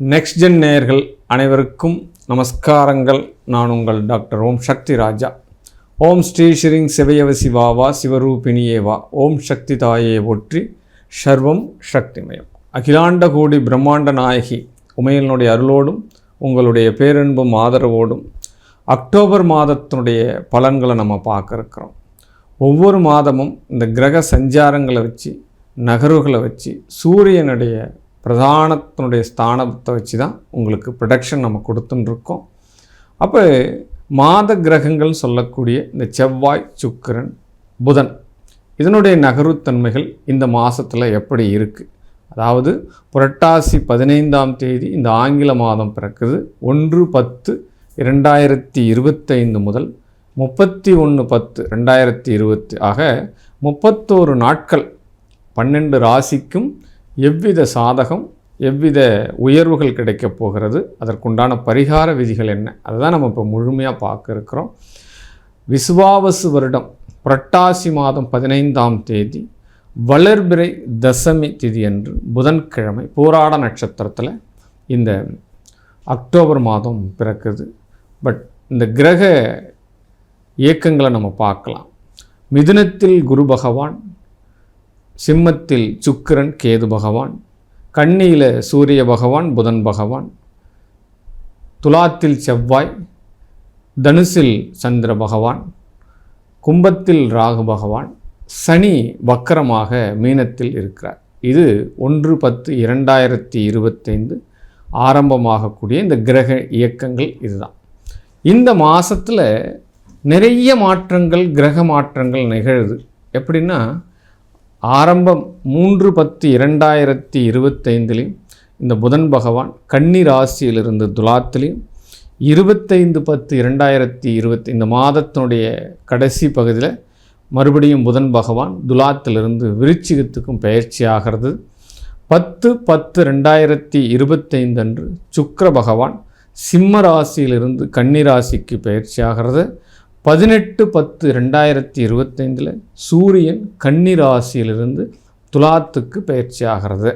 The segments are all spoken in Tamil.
நெக்ஸ்ட் ஜென் நேயர்கள் அனைவருக்கும் நமஸ்காரங்கள். நான் உங்கள் டாக்டர் ஓம் சக்தி ராஜா. ஓம் ஸ்ரீ ஸ்ரீங் சிவயவ சிவாவா சிவரூபிணியேவா ஓம் சக்தி தாயே ஒற்றி சர்வம் சக்திமயம். அகிலாண்ட கோடி பிரம்மாண்ட நாயகி உமையனுடைய அருளோடும் உங்களுடைய பேரன்பும் ஆதரவோடும் அக்டோபர் மாதத்தினுடைய பலன்களை நம்ம பார்க்க இருக்கிறோம். ஒவ்வொரு மாதமும் இந்த கிரக சஞ்சாரங்களை வச்சு நகர்வுகளை வச்சு சூரியனுடைய பிரதானத்தினுடைய ஸ்தானத்தை வச்சு தான் உங்களுக்கு ப்ரொடக்ஷன் நம்ம கொடுத்துட்டுருக்கோம் அப்போ மாத கிரகங்கள் சொல்லக்கூடிய இந்த செவ்வாய் சுக்கிரன் புதன் இதனுடைய நகர்வுத்தன்மைகள் இந்த மாதத்தில் எப்படி இருக்குது அதாவது புரட்டாசி பதினைந்தாம் தேதி இந்த ஆங்கில மாதம் பிறக்குது. ஒன்று பத்து இரண்டாயிரத்தி இருபத்தைந்து முதல் முப்பத்தி ஒன்று பத்து ரெண்டாயிரத்தி இருபத்தி ஆக முப்பத்தோரு நாட்கள் பன்னெண்டு ராசிக்கும் எவ்வித சாதகம் எவ்வித உயர்வுகள் கிடைக்கப் போகிறது அதற்குண்டான பரிகார விதிகள் என்ன? அதை தான் நம்ம இப்போ முழுமையாக பார்க்க இருக்கிறோம். விசுவாவசு வருடம் புரட்டாசி மாதம் பதினைந்தாம் தேதி வளர்பிறை தசமி திதி அன்று புதன்கிழமை போராட நட்சத்திரத்தில் இந்த அக்டோபர் மாதம் பிறக்குது. பட் இந்த கிரக இயக்கங்களை நம்ம பார்க்கலாம். மிதுனத்தில் குரு பகவான் சிம்மத்தில் சுக்கிரன் கேது பகவான் கன்னியில் சூரிய பகவான் புதன் பகவான் துலாத்தில் செவ்வாய் தனுசில் சந்திர பகவான் கும்பத்தில் ராகு பகவான் சனி வக்கரமாக மீனத்தில் இருக்கிறார். இது ஒன்று பத்து இரண்டாயிரத்தி இருபத்தைந்து ஆரம்பமாகக்கூடிய இந்த கிரக இயக்கங்கள் இதுதான். இந்த மாதத்தில் நிறைய மாற்றங்கள் கிரக மாற்றங்கள் நிகழுது. எப்படின்னா ஆரம்பம் மூன்று பத்து இரண்டாயிரத்தி இருபத்தைந்துலேயும் இந்த புதன் பகவான் கன்னி ராசியிலிருந்து துலாத்திலையும் இருபத்தைந்து பத்து இரண்டாயிரத்தி இருபத்தி இந்த மாதத்தினுடைய கடைசி பகுதியில் மறுபடியும் புதன் பகவான் துலாத்திலிருந்து விருச்சிகத்துக்கும் பயிற்சி ஆகிறது. பத்து பத்து ரெண்டாயிரத்தி இருபத்தைந்து அன்று சுக்கர பகவான் சிம்ம ராசியிலிருந்து கன்னி ராசிக்கு பயிற்சி ஆகிறது. பதினெட்டு பத்து ரெண்டாயிரத்தி இருபத்தைந்தில் சூரியன் கன்னி ராசியிலிருந்து துலாத்துக்கு பயிற்சி ஆகிறது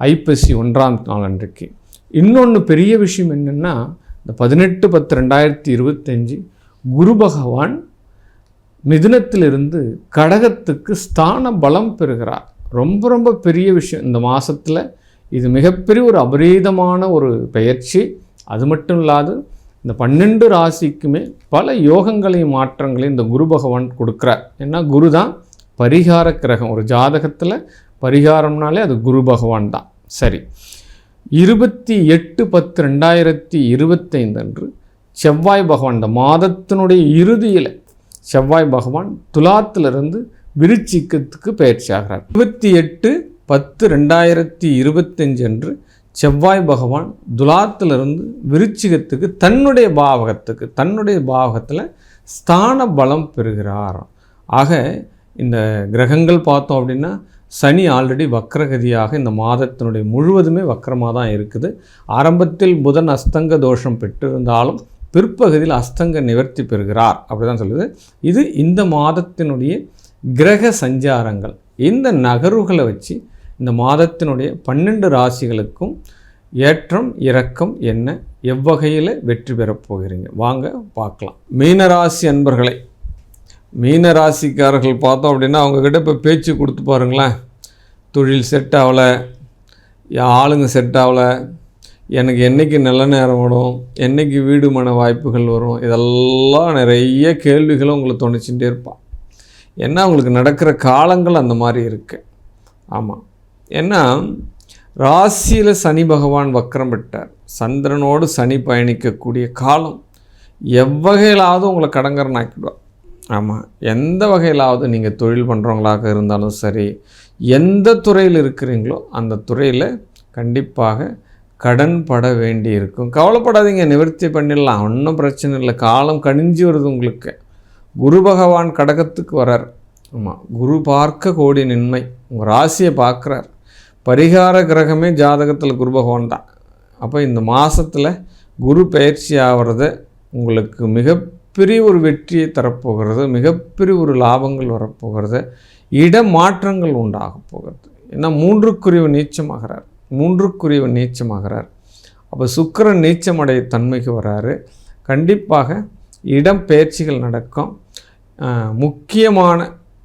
ஐப்பசி ஒன்றாம் நாள் அன்றைக்கு. இன்னொன்று பெரிய விஷயம் என்னென்னா இந்த பதினெட்டு பத்து ரெண்டாயிரத்தி இருபத்தஞ்சி குரு பகவான் மிதுனத்திலிருந்து கடகத்துக்கு ஸ்தான பலம் பெறுகிறார். ரொம்ப ரொம்ப பெரிய விஷயம். இந்த மாதத்தில் இது மிகப்பெரிய ஒரு அபரீதமான ஒரு பயிற்சி. அது மட்டும் இல்லாது இந்த பன்னெண்டு ராசிக்குமே பல யோகங்களையும் மாற்றங்களையும் இந்த குரு பகவான் கொடுக்குறார். ஏன்னா குரு தான் பரிகார கிரகம். ஒரு ஜாதகத்தில் பரிகாரம்னாலே அது குரு பகவான் தான். சரி. இருபத்தி எட்டு பத்து ரெண்டாயிரத்தி இருபத்தைந்து அன்று செவ்வாய் பகவான் இந்த மாதத்தினுடைய இறுதியில் செவ்வாய் பகவான் துலாத்திலிருந்து விருச்சிக்கத்துக்கு பயிற்சி ஆகிறார் இருபத்தி எட்டு பத்து ரெண்டாயிரத்தி இருபத்தஞ்சு அன்று செவ்வாய் பகவான் துலாத்திலிருந்து விருச்சிகத்துக்கு தன்னுடைய பாவகத்துக்கு தன்னுடைய பாவகத்தில் ஸ்தான பலம் பெறுகிறார். ஆக இந்த கிரகங்கள் பார்த்தோம் அப்படின்னா சனி ஆல்ரெடி வக்ரகதியாக இந்த மாதத்தினுடைய முழுவதுமே வக்கரமாக தான் இருக்குது. ஆரம்பத்தில் புதன் அஸ்தங்க தோஷம் பெற்றிருந்தாலும் பிற்பகுதியில் அஸ்தங்க நிவர்த்தி பெறுகிறார். அப்படி தான் சொல்லுது. இது இந்த மாதத்தினுடைய கிரக சஞ்சாரங்கள். இந்த நகர்வுகளை வச்சு இந்த மாதத்தினுடைய பன்னெண்டு ராசிகளுக்கும் ஏற்றம் இறக்கம் என்ன? எவ்வகையில் வெற்றி பெறப் போகிறீங்க? வாங்க பார்க்கலாம். மீனராசி அன்பர்களை மீனராசிக்காரர்கள் பார்த்தோம் அப்படின்னா அவங்கக்கிட்ட இப்போ பேச்சு கொடுத்து பாருங்களேன். தொழில் செட் ஆகலை ஆளுங்க செட் ஆகலை எனக்கு என்றைக்கு நல்ல நேரம் வரும் என்றைக்கு வீடு மன வாய்ப்புகள் வரும் இதெல்லாம் நிறைய கேள்விகளும் உங்களை தோணிச்சுட்டே இருப்பான். ஏன்னா அவங்களுக்கு நடக்கிற காலங்கள் அந்த மாதிரி இருக்குது ஆமாம் ஏன்னா ராசியில் சனி பகவான் வக்கரம் பெற்றார். சந்திரனோடு சனி பயணிக்கக்கூடிய காலம். எவ்வகையிலாவது உங்களை கடங்கரனாக்கிடுவார் ஆமாம் எந்த வகையிலாவது நீங்கள் தொழில் பண்ணுறவங்களாக இருந்தாலும் சரி எந்த துறையில் இருக்கிறீங்களோ அந்த துறையில் கண்டிப்பாக கடன் பட வேண்டி இருக்கும் கவலைப்படாதீங்க நிவர்த்தி பண்ணிடலாம். ஒன்றும் பிரச்சனை இல்லை. காலம் கணிஞ்சு வருது உங்களுக்கு. குரு பகவான் கடகத்துக்கு வரார். ஆமாம் குரு பார்க்க கோடி நின்மை. உங்கள் ராசியை பார்க்குறார். பரிகார கிரகமே ஜாதகத்தில் குரு பகவான் தான் அப்போ இந்த மாதத்தில் குரு பயிற்சி ஆகிறது உங்களுக்கு மிகப்பெரிய ஒரு வெற்றியை தரப்போகிறது மிகப்பெரிய ஒரு லாபங்கள் வரப்போகிறது இடமாற்றங்கள் உண்டாக போகிறது. ஏன்னா மூன்றுக்குரியவு நீச்சமாகிறார். மூன்றுக்குரியவன் நீச்சமாகிறார். அப்போ சுக்கரன் நீச்சமடைய தன்மைக்கு வராரு. கண்டிப்பாக இடம் பெயர்ச்சிகள் நடக்கும். முக்கியமான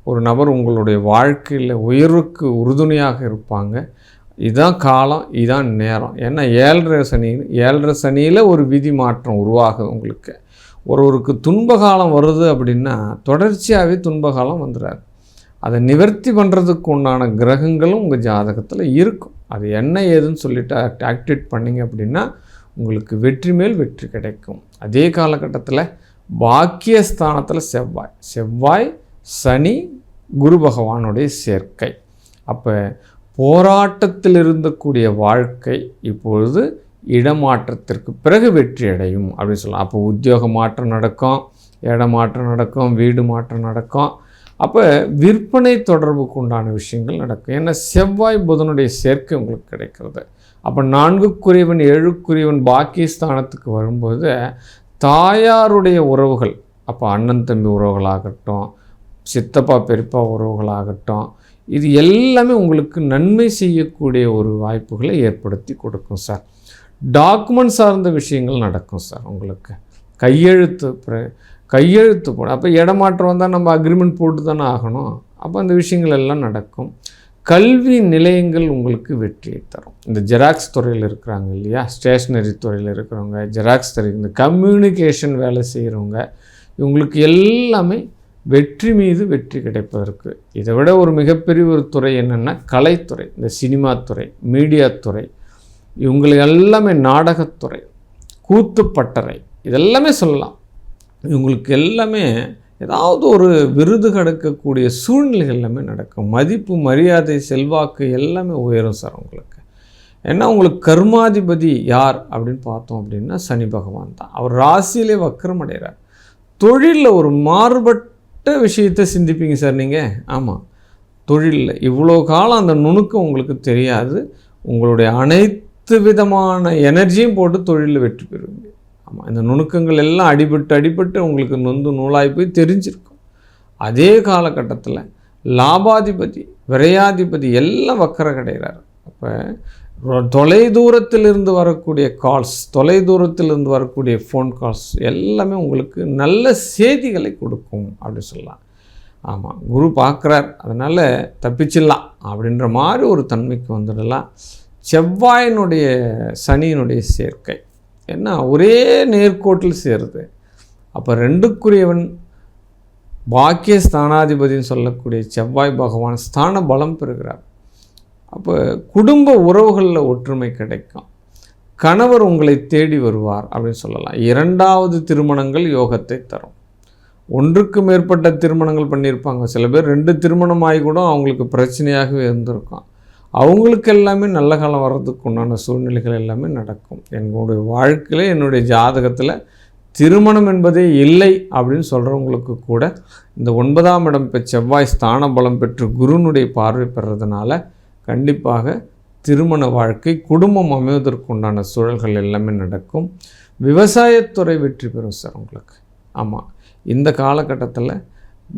ஒரு நபர் உங்களுடைய வாழ்க்கையில் உயர்வுக்கு உறுதுணையாக இருப்பாங்க. இதுதான் காலம் இதுதான் நேரம். ஏன்னா ஏழரை சனி ஏழரை சனியில் ஒரு விதி மாற்றம் உருவாகுது உங்களுக்கு. ஒருவருக்கு துன்ப காலம் வருது அப்படின்னா தொடர்ச்சியாகவே துன்ப காலம் வந்துடாது அதை நிவர்த்தி பண்ணுறதுக்கு உண்டான கிரகங்களும் உங்கள் ஜாதகத்தில் இருக்கும். அது என்ன ஏதுன்னு சொல்லிட்டு ஆக்டிவேட் பண்ணீங்க அப்படின்னா உங்களுக்கு வெற்றி மேல் வெற்றி கிடைக்கும். அதே காலகட்டத்தில் பாக்கியஸ்தானத்தில் செவ்வாய். செவ்வாய் சனி குரு பகவானுடைய சேர்க்கை. அப்போ போராட்டத்தில் இருந்தக்கூடிய வாழ்க்கை இப்பொழுது இடமாற்றத்திற்கு பிறகு வெற்றி அடையும் அப்படின்னு சொல்லலாம். அப்போ உத்தியோக மாற்றம் நடக்கும் இடமாற்றம் நடக்கும் வீடு மாற்றம் நடக்கும். அப்போ விற்பனை தொடர்புக்கு உண்டான விஷயங்கள் நடக்கும். ஏன்னா செவ்வாய் புதனுடைய சேர்க்கை உங்களுக்கு கிடைக்கிறது. அப்போ நான்குக்குரியவன் ஏழுக்குரியவன் பாக்கியஸ்தானத்துக்கு வரும்போது தாயாருடைய உறவுகள் அப்போ அண்ணன் தம்பி உறவுகளாகட்டும் சித்தப்பா பெரியப்பா உறவுகளாகட்டும் இது எல்லாமே உங்களுக்கு நன்மை செய்யக்கூடிய ஒரு வாய்ப்புகளை ஏற்படுத்தி கொடுக்கும் சார். டாக்குமெண்ட் சார்ந்த விஷயங்கள் நடக்கும் சார் உங்களுக்கு. கையெழுத்து பிர- கையெழுத்து போட அப்போ இடமாற்றம் வந்தால் நம்ம அக்ரிமெண்ட் போட்டு தானே ஆகணும். அப்போ அந்த விஷயங்கள் எல்லாம் நடக்கும். கல்வி நிலையங்கள் உங்களுக்கு வெற்றியை தரும். இந்த ஜெராக்ஸ் துறையில் இருக்கிறாங்க இல்லையா? ஸ்டேஷ்னரி துறையில் இருக்கிறவங்க ஜெராக்ஸ் துறை இந்த கம்யூனிகேஷன் வேலை செய்கிறவங்க இவங்களுக்கு எல்லாமே வெற்றி மீது வெற்றி கிடைப்பதற்கு. இதை விட ஒரு மிகப்பெரிய ஒரு துறை என்னென்னா கலைத்துறை இந்த சினிமா துறை மீடியா துறை இவங்களுக்கு எல்லாமே நாடகத்துறை கூத்துப்பட்டறை இதெல்லாமே சொல்லலாம். இவங்களுக்கு எல்லாமே ஏதாவது ஒரு விருது கிடைக்கக்கூடிய சூழ்நிலைகள் எல்லாமே நடக்கும். மதிப்பு மரியாதை செல்வாக்கு எல்லாமே உயரும் சார் உங்களுக்கு. ஏன்னா உங்களுக்கு கர்மாதிபதி யார் அப்படின்னு பார்த்தோம் அப்படின்னா சனி பகவான் தான். அவர் ராசியிலே வக்கரம் அடைகிறார். தொழிலில் ஒரு மாறுபட்ட விஷயத்தை சிந்திப்பீங்க சார் நீங்கள் ஆமாம் தொழிலில் இவ்வளோ காலம் அந்த நுணுக்கம் உங்களுக்கு தெரியாது. உங்களுடைய அனைத்து விதமான எனர்ஜியும் போட்டு தொழிலில் வெற்றி பெறுவீங்க. ஆமாம் இந்த நுணுக்கங்கள் எல்லாம் அடிபட்டு அடிபட்டு உங்களுக்கு நொந்து நூலாய் போய் தெரிஞ்சிருக்கும். அதே காலகட்டத்தில் லாபாதிபதி விரையாதிபதி எல்லாம் வக்கர கிடைகிறார் அப்போ தொலை தூரத்திலிருந்து வரக்கூடிய கால்ஸ் தொலை தூரத்திலிருந்து வரக்கூடிய ஃபோன் கால்ஸ் எல்லாமே உங்களுக்கு நல்ல செய்திகளை கொடுக்கும் அப்படின்னு சொல்லலாம். ஆமாம் குரு பார்க்குறார் அதனால் தப்பிச்சிடலாம் அப்படின்ற மாதிரி ஒரு தன்மைக்கு வந்துடலாம். செவ்வாயினுடைய சனியினுடைய சேர்க்கை. என்ன ஒரே நேர்கோட்டில் சேருது. அப்போ ரெண்டுக்குரியவன் பாக்கிய ஸ்தானாதிபதின்னு சொல்லக்கூடிய செவ்வாய் பகவான் ஸ்தான பலம் பெறுகிறார். அப்போ குடும்ப உறவுகளில் ஒற்றுமை கிடைக்கும். கணவர் உங்களை தேடி வருவார் அப்படின்னு சொல்லலாம். இரண்டாவது திருமணங்கள் யோகத்தை தரும். ஒன்றுக்கு மேற்பட்ட திருமணங்கள் பண்ணியிருப்பாங்க. சில பேர் ரெண்டு திருமணம் ஆகி கூட அவங்களுக்கு பிரச்சனையாகவே இருந்திருக்கும். அவங்களுக்கு எல்லாமே நல்ல காலம் வர்றதுக்கு உண்டான சூழ்நிலைகள் எல்லாமே நடக்கும். என்னுடைய வாழ்க்கையில் என்னுடைய ஜாதகத்தில் திருமணம் என்பதே இல்லை அப்படின்னு சொல்கிறவங்களுக்கு கூட இந்த ஒன்பதாம் இடம் பெற்ற செவ்வாய் ஸ்தான பலம் பெற்று குருனுடைய பார்வை பெறதுனால கண்டிப்பாக திருமண வாழ்க்கை குடும்பம் அமைவதற்கு உண்டான சூழல்கள் எல்லாமே நடக்கும். விவசாயத்துறை வெற்றி பெறும் சார் உங்களுக்கு. ஆமாம் இந்த காலகட்டத்தில்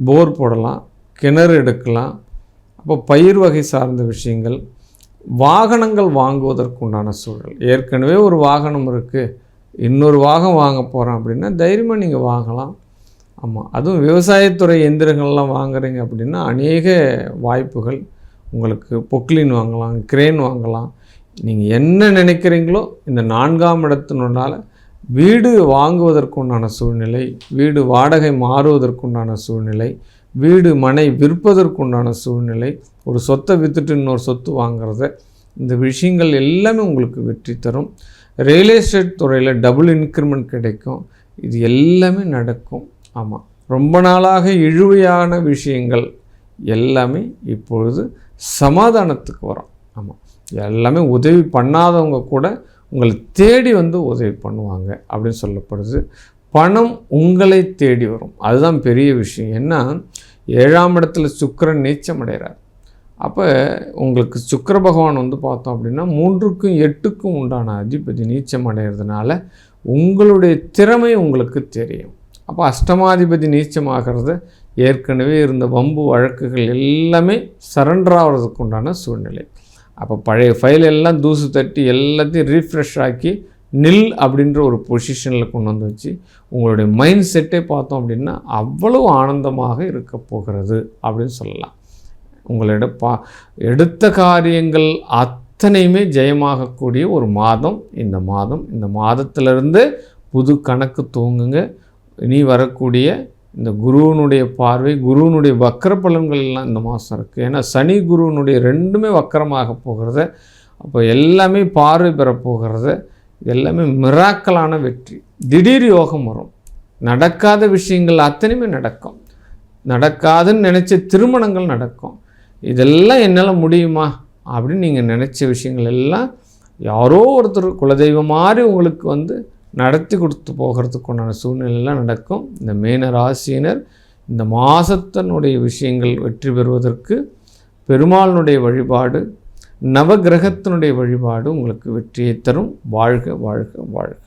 போர் போடலாம் கிணறு எடுக்கலாம். அப்போ பயிர் வகை சார்ந்த விஷயங்கள் வாகனங்கள் வாங்குவதற்குண்டான சூழல். ஏற்கனவே ஒரு வாகனம் இருக்குது இன்னொரு வாகனம் வாங்க போகிறோம் அப்படின்னா தைரியமாக நீங்கள் வாங்கலாம். ஆமாம் அதுவும் விவசாயத்துறை எந்திரங்கள்லாம் வாங்குறீங்க அப்படின்னா அநேக வாய்ப்புகள். உங்களுக்கு பொக்லின் வாங்கலாம் கிரேன் வாங்கலாம். நீங்கள் என்ன நினைக்கிறீங்களோ இந்த நான்காம் இடத்தினால வீடு வாங்குவதற்குண்டான சூழ்நிலை வீடு வாடகை மாறுவதற்குண்டான சூழ்நிலை வீடு மனை விற்பதற்குண்டான சூழ்நிலை ஒரு சொத்தை விற்றுட்டு இன்னொரு சொத்து வாங்கிறத இந்த விஷயங்கள் எல்லாமே உங்களுக்கு வெற்றி தரும். ரியல் எஸ்டேட் துறையில் டபுள் இன்க்ரிமெண்ட் கிடைக்கும். இது எல்லாமே நடக்கும். ஆமாம் ரொம்ப நாளாக இழுவையான விஷயங்கள் எல்லாமே இப்பொழுது சமாதானத்துக்கு வரும். ஆமாம் எல்லாமே உதவி பண்ணாதவங்க கூட உங்களை தேடி வந்து உதவி பண்ணுவாங்க அப்படின்னு சொல்லப்படுது. பணம் உங்களை தேடி வரும். அதுதான் பெரிய விஷயம். ஏன்னா ஏழாம் இடத்துல சுக்கிரன் நீச்சம் அடைகிறார். அப்போ உங்களுக்கு சுக்கர பகவான் வந்து பார்த்தோம் அப்படின்னா மூன்றுக்கும் எட்டுக்கும் உண்டான அதிபதி நீச்சம் அடைகிறதுனால உங்களுடைய திறமை உங்களுக்கு தெரியும். அப்போ அஷ்டமாதிபதி நீச்சமாகிறது ஏற்கனவே இருந்த வம்பு வழக்குகள் எல்லாமே சரண்டர் ஆகிறதுக்கு உண்டான சூழ்நிலை. அப்போ பழைய ஃபைல் எல்லாம் தூசு தட்டி எல்லாத்தையும் ரீஃப்ரெஷ் ஆக்கி நில் அப்படின்ற ஒரு பொசிஷனில் கொண்டு வந்து வச்சு உங்களுடைய மைண்ட் செட்டே பார்த்தோம் அப்படின்னா அவ்வளவு ஆனந்தமாக இருக்க போகிறது அப்படின்னு சொல்லலாம். உங்களிட பா எடுத்த காரியங்கள் அத்தனையுமே ஜெயமாகக்கூடிய ஒரு மாதம். இந்த மாதம் இந்த மாதத்திலிருந்து புது கணக்கு தூங்குங்க இனி வரக்கூடிய இந்த குருவனுடைய பார்வை குருவனுடைய வக்கர பலன்கள்லாம் எல்லாம் இந்த மாதம் இருக்குது ஏன்னா சனி குருவனுடைய ரெண்டுமே வக்கரமாக போகிறத. அப்போ எல்லாமே பார்வை பெற போகிறத. எல்லாமே மிராக்கலான வெற்றி. திடீர் யோகம் வரும். நடக்காத விஷயங்கள் அத்தனையுமே நடக்கும். நடக்காதுன்னு நினச்ச திருமணங்கள் நடக்கும். இதெல்லாம் என்னால் முடியுமா? அப்படின்னு நீங்கள் நினச்ச விஷயங்கள் எல்லாம் யாரோ ஒருத்தர் குலதெய்வம் மாதிரி உங்களுக்கு வந்து நடத்தி கொடுத்து போகிறதுக்குண்டான சூழ்நிலையெல்லாம் நடக்கும். இந்த மீன ராசியினர் இந்த மாதத்தினுடைய விஷயங்கள் வெற்றி பெறுவதற்கு பெருமாளினுடைய வழிபாடு நவகிரகத்தினுடைய வழிபாடு உங்களுக்கு வெற்றியை தரும். வாழ்க வாழ்க வாழ்க.